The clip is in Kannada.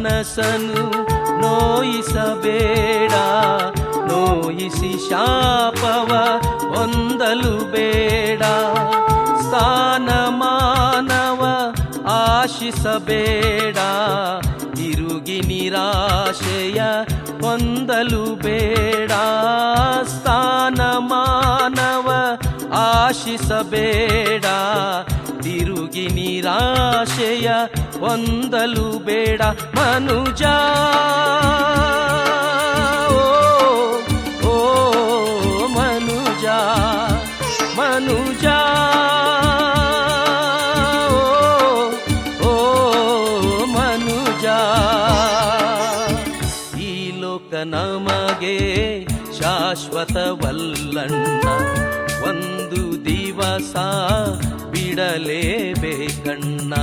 ಮನಸ್ಸನ್ನು ನೋಯಿಸಬೇಡ. ನೋಯಿಸಿ ಶಾಪವ ಹೊಂದಲು ಬೇಡ. ಸ್ಥಾನಮಾನವ ಆಶಿಸಬೇಡ. ತಿರುಗಿ ನಿರಾಶೆಯ ಹೊಂದಲು ಬೇಡ. ಸ್ಥಾನಮಾನವ ಆಶಿಸಬೇಡ. ತಿರುಗಿ ನಿರಾಶೆಯ ಹೊಂದಲು ಬೇಡ ಮನುಜ. ಓ, ಮನುಜ ಮನುಜ. ಓ ಮನುಜ. ಈ ಲೋಕ ನಮಗೆ ಶಾಶ್ವತವಲ್ಲಣ್ಣ. ಒಂದು ಬಿಡಲೇ ಬಿಡಲೇಬೇಕಣ್ಣ.